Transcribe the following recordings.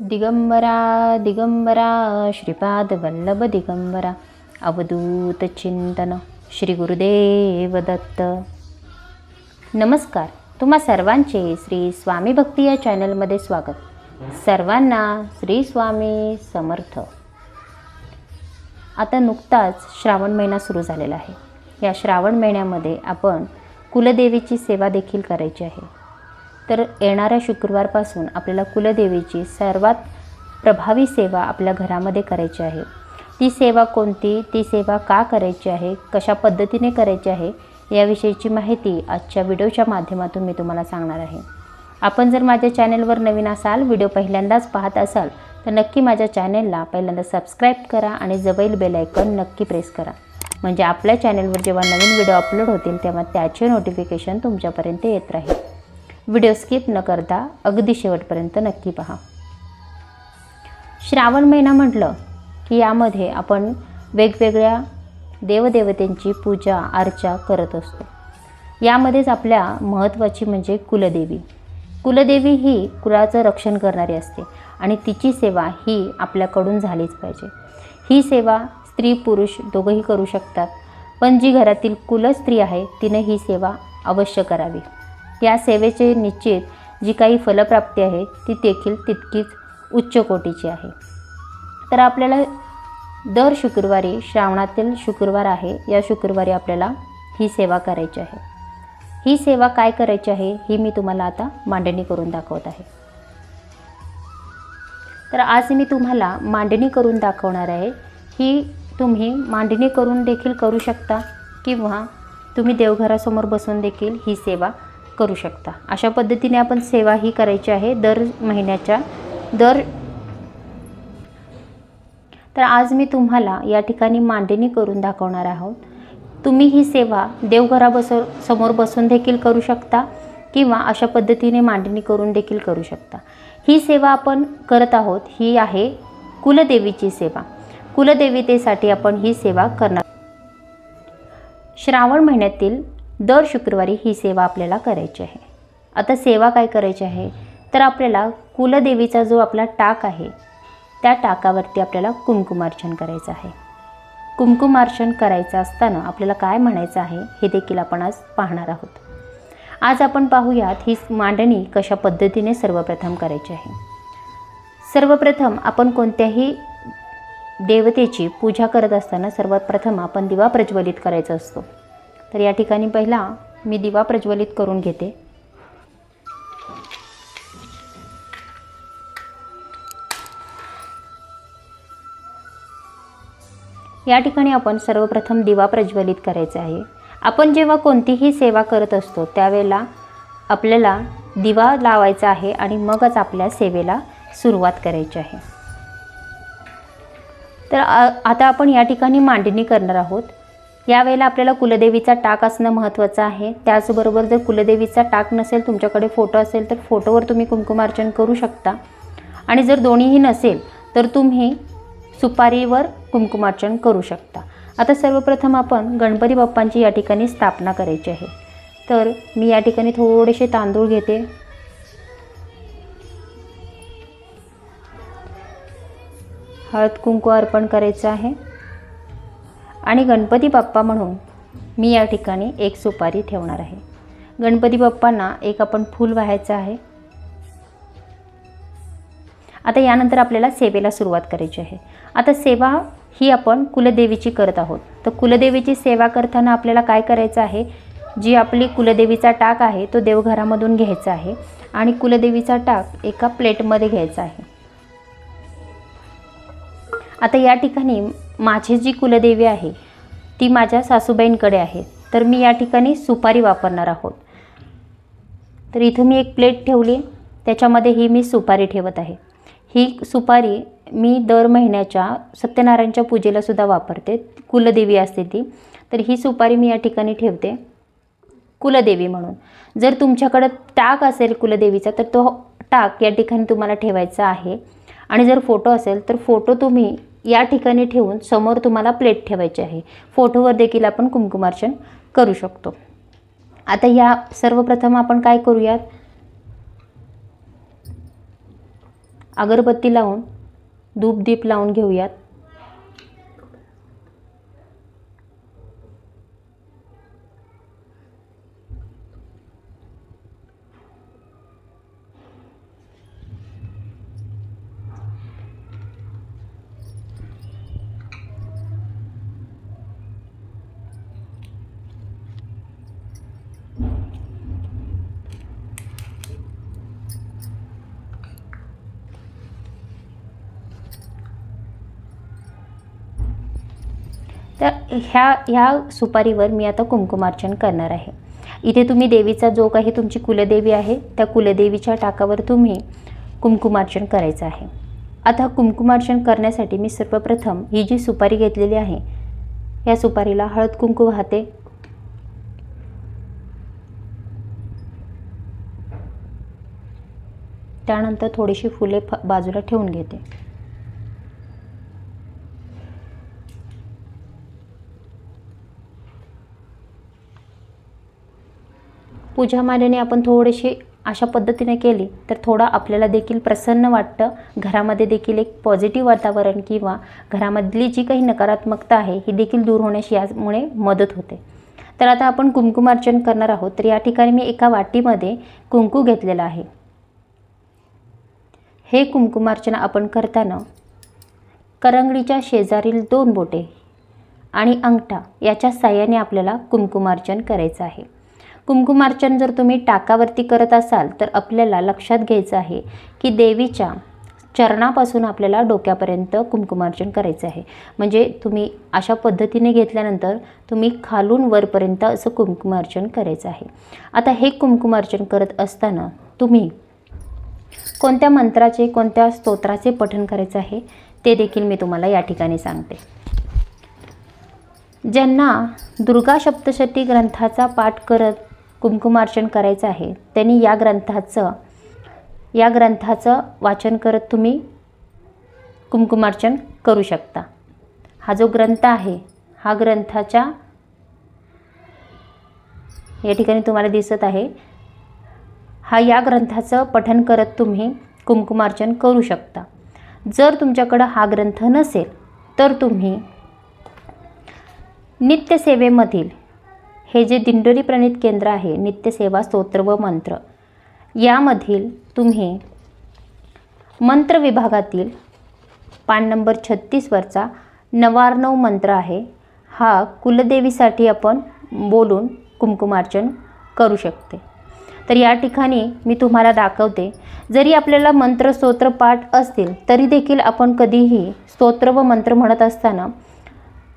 दिगंबरा दिगंबरा श्रीपाद वल्लभ दिगंबरा अवधूत चिंतन श्री गुरुदेव दत्त. नमस्कार तुम्हा सर्वांचे श्री स्वामी भक्ती या चॅनलमध्ये स्वागत. सर्वांना श्री स्वामी समर्थ. आता नुकताच श्रावण महिना सुरू झालेला आहे. या श्रावण महिन्यामध्ये आपण कुलदेवीची सेवा देखील करायची आहे. तर येणाऱ्या शुक्रवारपासून आपल्याला कुलदेवीची सर्वात प्रभावी सेवा आपल्या घरामध्ये करायची आहे. ती सेवा कोणती? ती सेवा का करायची आहे? कशा पद्धतीने करायची आहे? याविषयीची माहिती आजच्या व्हिडिओच्या माध्यमातून मी तुम्हाला सांगणार आहे. आपण जर माझ्या चॅनेलवर नवीन असाल व्हिडिओ पहिल्यांदाच पाहत असाल तर नक्की माझ्या चॅनेलला पहिल्यांदा सबस्क्राईब करा आणि जवळील बेलायकन नक्की प्रेस करा. म्हणजे आपल्या चॅनेलवर जेव्हा नवीन व्हिडिओ अपलोड होतील तेव्हा त्याचे नोटिफिकेशन तुमच्यापर्यंत येत राहील. व्हिडिओ स्किप न करता अगदी शेवटपर्यंत नक्की पहा. श्रावण महिना म्हटलं की यामध्ये आपण वेगवेगळ्या देवदेवतेंची पूजा अर्चा करत असतो. यामध्येच आपल्या महत्त्वाची म्हणजे कुलदेवी. कुलदेवी ही कुलाचं रक्षण करणारी असते आणि तिची सेवा ही आपल्याकडून झालीच पाहिजे. ही सेवा स्त्री पुरुष दोघंही करू शकतात पण जी घरातील कुलस्त्री आहे तिने ही सेवा अवश्य करावी. या सेवेचे निश्चित जी काही फलप्राप्ती आहे ती देखील तितकीच उच्च कोटीची आहे. तर आपल्याला दर शुक्रवारी श्रावणातील शुक्रवार आहे या शुक्रवारी आपल्याला ही सेवा करायची आहे. ही सेवा काय करायची आहे ही मी तुम्हाला आता मांडणी करून दाखवत आहे. तर आज मी तुम्हाला मांडणी करून दाखवणार आहे. ही तुम्ही मांडणी करून देखील करू शकता किंवा तुम्ही देवघरासमोर बसून देखील ही सेवा करू शकता. अशा पद्धतीने आपण सेवा ही करायची आहे दर महिन्याच्या दर तर आज मी तुम्हाला या ठिकाणी मांडणी करून दाखवणार आहोत. तुम्ही ही सेवा देवघरा बस समोर बसून देखील करू शकता किंवा अशा पद्धतीने मांडणी करून देखील करू शकता. ही सेवा आपण करत आहोत ही आहे कुलदेवीची सेवा. कुलदेवीतेसाठी आपण ही सेवा करणार श्रावण महिन्यातील दर शुक्रवारी ही सेवा आपल्याला करायची आहे. आता सेवा काय करायची आहे? तर आपल्याला कुलदेवीचा जो आपला टाक आहे त्या टाकावरती आपल्याला कुंकुमार्चन करायचं आहे. कुंकुमार्चन करायचं असताना आपल्याला काय म्हणायचं आहे हे देखील आपण आज पाहणार आहोत. आज आपण पाहूयात ही मांडणी कशा पद्धतीने सर्वप्रथम करायची आहे. सर्वप्रथम आपण कोणत्याही देवतेची पूजा करत असताना सर्वात प्रथम आपण दिवा प्रज्वलित करायचा असतो. तर या ठिकाणी पहिला मी दिवा प्रज्वलित करून घेते. या ठिकाणी आपण सर्वप्रथम दिवा प्रज्वलित करायचा आहे. आपण जेव्हा कोणतीही सेवा करत असतो त्यावेळेला आपल्याला दिवा लावायचा आहे आणि मगच आपल्या सेवेला सुरुवात करायची आहे. तर आता आपण या ठिकाणी मांडणी करणार आहोत. यावेळेला आपल्याला कुलदेवीचा टाक असणं महत्त्वाचं आहे. त्याचबरोबर जर कुलदेवीचा टाक नसेल तुमच्याकडे फोटो असेल तर फोटोवर तुम्ही कुंकुमार्चन करू शकता. आणि जर दोन्हीही नसेल तर तुम्ही सुपारीवर कुंकुमार्चन करू शकता. आता सर्वप्रथम आपण गणपती बाप्पांची या ठिकाणी स्थापना करायची आहे. तर मी या ठिकाणी थोडेसे तांदूळ घेते. हळद कुंकू अर्पण करायचं आहे. आणि गणपती बाप्पा म्हणून मी या ठिकाणी एक सुपारी ठेवणार आहे. गणपती बाप्पांना एक आपण फूल वाहायचं आहे. आता यानंतर आपल्याला सेवेला सुरुवात करायची आहे. आता सेवा ही आपण कुलदेवीची करत आहोत. तर कुलदेवीची सेवा करताना आपल्याला काय करायचं आहे? जी आपली कुलदेवीचा टाक आहे तो देवघरामधून घ्यायचा आहे आणि कुलदेवीचा टाक एका प्लेटमध्ये घ्यायचा आहे. आता या ठिकाणी माझी जी कुलदेवी आहे ती माझ्या सासूबाईंकडे आहे. तर मी या ठिकाणी सुपारी वापरणार आहोत. तर इथं मी एक प्लेट ठेवली. त्याच्यामध्ये ही मी सुपारी ठेवत आहे. ही सुपारी मी दर महिन्याच्या सत्यनारायणच्या पूजेलासुद्धा वापरते. कुलदेवी असते ती. तर ही सुपारी मी या ठिकाणी ठेवते. कुलदेवी म्हणून. जर तुमच्याकडं टाक असेल कुलदेवीचा तर तो टाक या ठिकाणी तुम्हाला ठेवायचा आहे. आणि जर फोटो असेल तर फोटो तुम्ही या ठिकाणी ठेवून समोर तुम्हाला प्लेट ठेवायची आहे. फोटोवर देखील आपण कुमकुमार्चन करू शकतो. आता या सर्वप्रथम आपण काय करूयात? अगरबत्ती लावून धूपदीप लावून घेऊयात. तर ह्या ह्या सुपारीवर मी आता कुंकुमार्चन करणार आहे. इथे तुम्ही देवीचा जो काही तुमची कुलदेवी आहे त्या कुलदेवीच्या टाकावर तुम्ही कुंकुमार्चन करायचं आहे. आता कुंकुमार्चन करण्यासाठी मी सर्वप्रथम ही जी सुपारी घेतलेली आहे या सुपारीला हळद कुंकू वाहते. त्यानंतर थोडीशी फुले फ बाजूला ठेवून घेते. पूजा मांडणी आपण थोडीशी अशा पद्धतीने केली तर थोडं आपल्याला देखील प्रसन्न वाटतं. घरामध्ये देखील एक पॉझिटिव्ह वातावरण किंवा घरामधली जी काही नकारात्मकता आहे ही देखील दूर होण्यास यामुळे मदत होते. तर आता आपण कुंकुमार्चन करणार आहोत. तर या ठिकाणी मी एका वाटीमध्ये कुंकू घेतलेलं आहे. हे कुंकुमार्चन आपण करताना करंगडीच्या शेजारील दोन बोटे आणि अंगठा याच्या साह्याने आपल्याला कुंकुमार्चन करायचं आहे. कुंकुमार्चन जर तुम्ही टाकावरती करत असाल तर आपल्याला लक्षात घ्यायचं आहे की देवीच्या चरणापासून आपल्याला डोक्यापर्यंत कुंकुमार्जन करायचं आहे. म्हणजे तुम्ही अशा पद्धतीने घेतल्यानंतर तुम्ही खालून वरपर्यंत असं कुंकुमार्चन करायचं आहे. आता हे कुंकुमार्जन करत असताना तुम्ही कोणत्या मंत्राचे कोणत्या स्तोत्राचे पठण करायचं आहे ते देखील मी तुम्हाला या ठिकाणी सांगते. ज्यांना दुर्गा सप्तशती ग्रंथाचा पाठ करत कुंकुमार्चन करायचं आहे. त्यांनी या ग्रंथाचं या ग्रंथाचं वाचन करत तुम्ही कुंकुमार्चन करू शकता. हा जो ग्रंथ आहे हा ग्रंथाच्या या ठिकाणी तुम्हाला दिसत आहे. हा या ग्रंथाचं पठन करत तुम्ही कुंकुमार्चन करू शकता. जर तुमच्याकडं हा ग्रंथ नसेल तर तुम्ही नित्यसेवेमधील हे जे दिंडोरी प्रणित केंद्र आहे नित्यसेवा स्तोत्र व मंत्र यामधील तुम्ही मंत्र विभागातील पान नंबर छत्तीसवरचा नवार्णव मंत्र आहे. हा कुलदेवीसाठी आपण बोलून कुमकुमार्चन करू शकते. तर या ठिकाणी मी तुम्हाला दाखवते जरी आपल्याला मंत्र स्तोत्र पाठ असतील तरी देखील आपण कधीही स्तोत्र व मंत्र म्हणत असताना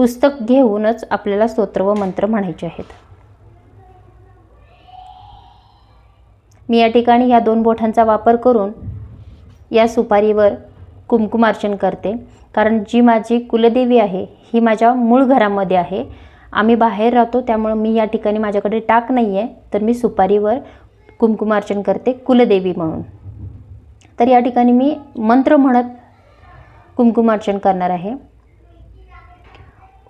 पुस्तक घेऊनच आपल्याला स्तोत्र व मंत्र म्हणायचे आहेत. मी या ठिकाणी या दोन बोटांचा वापर करून या सुपारीवर कुमकुमार्चन करते. कारण जी माझी कुलदेवी आहे ही माझ्या मूळ घरामध्ये आहे. आम्ही बाहेर राहतो त्यामुळं मी या ठिकाणी माझ्याकडे टाक नाही आहे तर मी सुपारीवर कुमकुमार्चन करते कुलदेवी म्हणून. तर या ठिकाणी मी मंत्र म्हणत कुमकुमार्चन करणार आहे.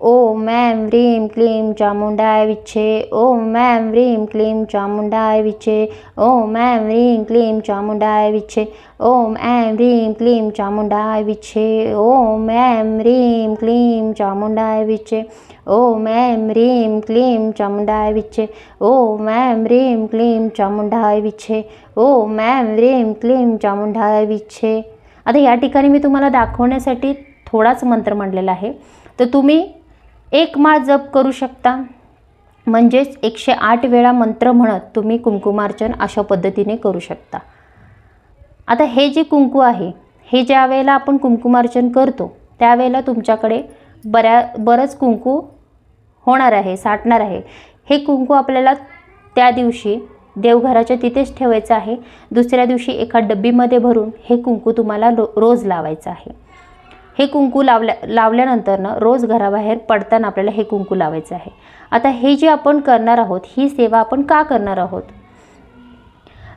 ओम मॅम ह्रीम क्लीम चामुंडाय विच्छे ॐ मॅम ह्रीम क्लीम चामुंडाय विच्छे ॐ मॅम ह्रीम क्लीम चामुंडाय विच्छे ॐ ऐं ह्रीं क्लीं चामुण्डाय विच्छे ॐ ऐं ह्रीं क्लीं चामुण्डाय विच्छे ॐ ऐं ह्रीं क्लीं चामुण्डाय विच्छे ॐ ऐं ह्रीं क्लीं चामुण्डाय विच्छे ॐ ऐं ह्रीं क्लीं चामुण्डाय विच्छे. आता या ठिकाणी मी तुम्हाला दाखवण्यासाठी थोडाच मंत्र म्हणलेला आहे. तर तुम्ही एक माळ जप करू शकता. म्हणजेच एकशे आठ वेळा मंत्र म्हणत तुम्ही कुंकुमार्चन अशा पद्धतीने करू शकता. आता हे जे कुंकू आहे हे ज्या वेळेला आपण कुंकुमार्चन करतो त्यावेळेला तुमच्याकडे बऱ्या बरंच कुंकू होणार आहे साठणार आहे. हे कुंकू आपल्याला त्या दिवशी देवघराच्या तिथेच ठेवायचं आहे. दुसऱ्या दिवशी एका डब्बीमध्ये भरून हे कुंकू तुम्हाला रो रोज लावायचं आहे. हे कुंकू लावल्या लावल्यानंतर ना रोज घराबाहेर पडताना आपल्याला हे कुंकू लावायचं आहे. आता हे जे आपण करणार आहोत ही सेवा आपण का करणार आहोत?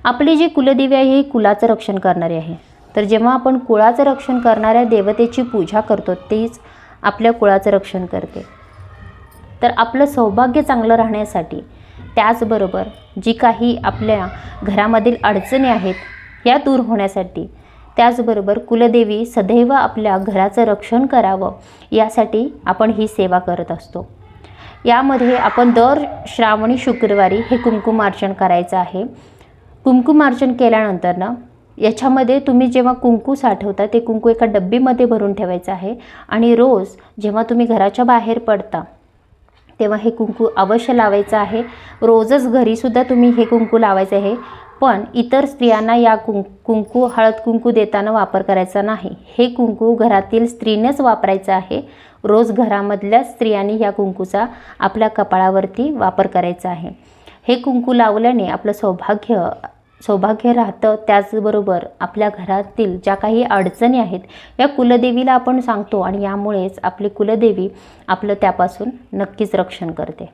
आपली जी कुलदेवी आहे ही कुलाचं रक्षण करणारी आहे. तर जेव्हा आपण कुळाचं रक्षण करणाऱ्या देवतेची पूजा करतो तीच आपल्या कुळाचं रक्षण करते. तर आपलं सौभाग्य चांगलं राहण्यासाठी त्याचबरोबर जी काही आपल्या घरामधील अडचणी आहेत या दूर होण्यासाठी त्याचबरोबर कुलदेवी सदैव आपल्या घराचं रक्षण करावं यासाठी आपण ही सेवा करत असतो. यामध्ये आपण दर श्रावणी शुक्रवारी हे कुंकुमार्चन करायचं आहे. कुंकुमार्चन केल्यानंतर ना याच्यामध्ये तुम्ही जेव्हा कुंकू साठवता ते कुंकू एका डब्बीमध्ये भरून ठेवायचं आहे आणि रोज जेव्हा तुम्ही घराच्या बाहेर पडता तेव्हा हे कुंकू अवश्य लावायचं आहे. रोजच घरीसुद्धा तुम्ही हे कुंकू लावायचं आहे. पण इतर स्त्रियांना या कुं कुंकू हळद कुंकू देताना वापर करायचा नाही. हे कुंकू घरातील स्त्रीनेच वापरायचं आहे. रोज घरामधल्या स्त्रियांनी या कुंकूचा आपल्या कपाळावरती वापर करायचा आहे. हे कुंकू लावल्याने आपलं सौभाग्य सौभाग्य राहतं त्याचबरोबर आपल्या घरातील ज्या काही अडचणी आहेत या कुलदेवीला आपण सांगतो आणि यामुळेच आपली कुलदेवी आपलं त्यापासून नक्कीच रक्षण करते.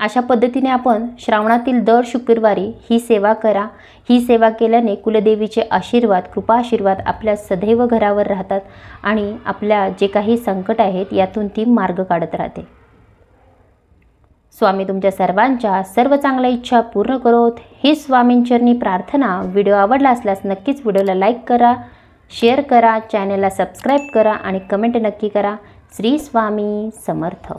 अशा पद्धतीने आपण श्रावणातील दर शुक्रवारी ही सेवा करा. ही सेवा केल्याने कुलदेवीचे आशीर्वाद कृपा आशीर्वाद आपल्या सदैव घरावर राहतात आणि आपल्या जे काही संकट आहेत यातून ती मार्ग काढत राहते. स्वामी तुमच्या सर्वांच्या सर्व चांगल्या इच्छा पूर्ण करोत. ही स्वामींचरणी प्रार्थना व्हिडिओ आवडला असल्यास नक्कीच व्हिडिओला लाईक करा शेअर करा चॅनेलला सबस्क्राईब करा आणि कमेंट नक्की करा. श्री स्वामी समर्थ.